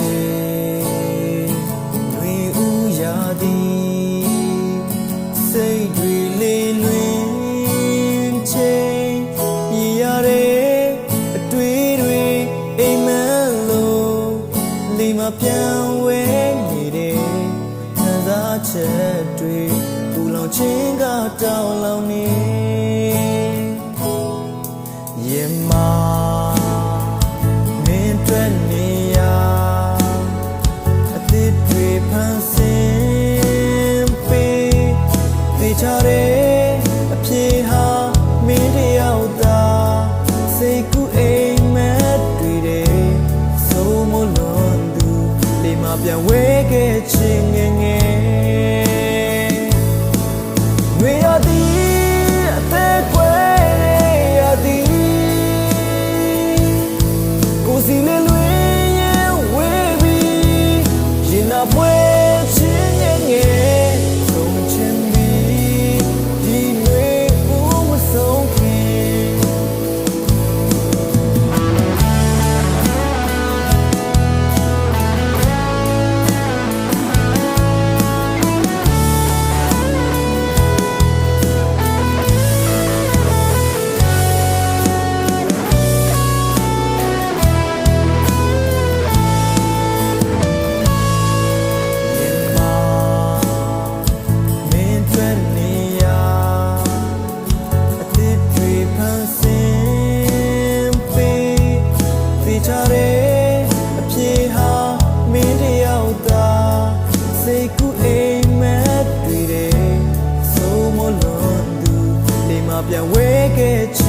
စေတွင်ဥရာသည်စိတ်တွေလေးလွင်ချိန်ပြရတဲ့အတွေ့တွေအိမ်မက်လို့လီမပြန်ဝဲနေတဲ့ခံစားချက်တွေပူလောင်ခြင်းကတောင်းလောင်နေရင်မာ တဲ့အဖြေဟာမင်းတယောက်သာစိတ်ကူးအိမ်မက်တွေ့တယ်ဆုံးမလွန်သူလေမှာပြန်ဝဲ 要喂给。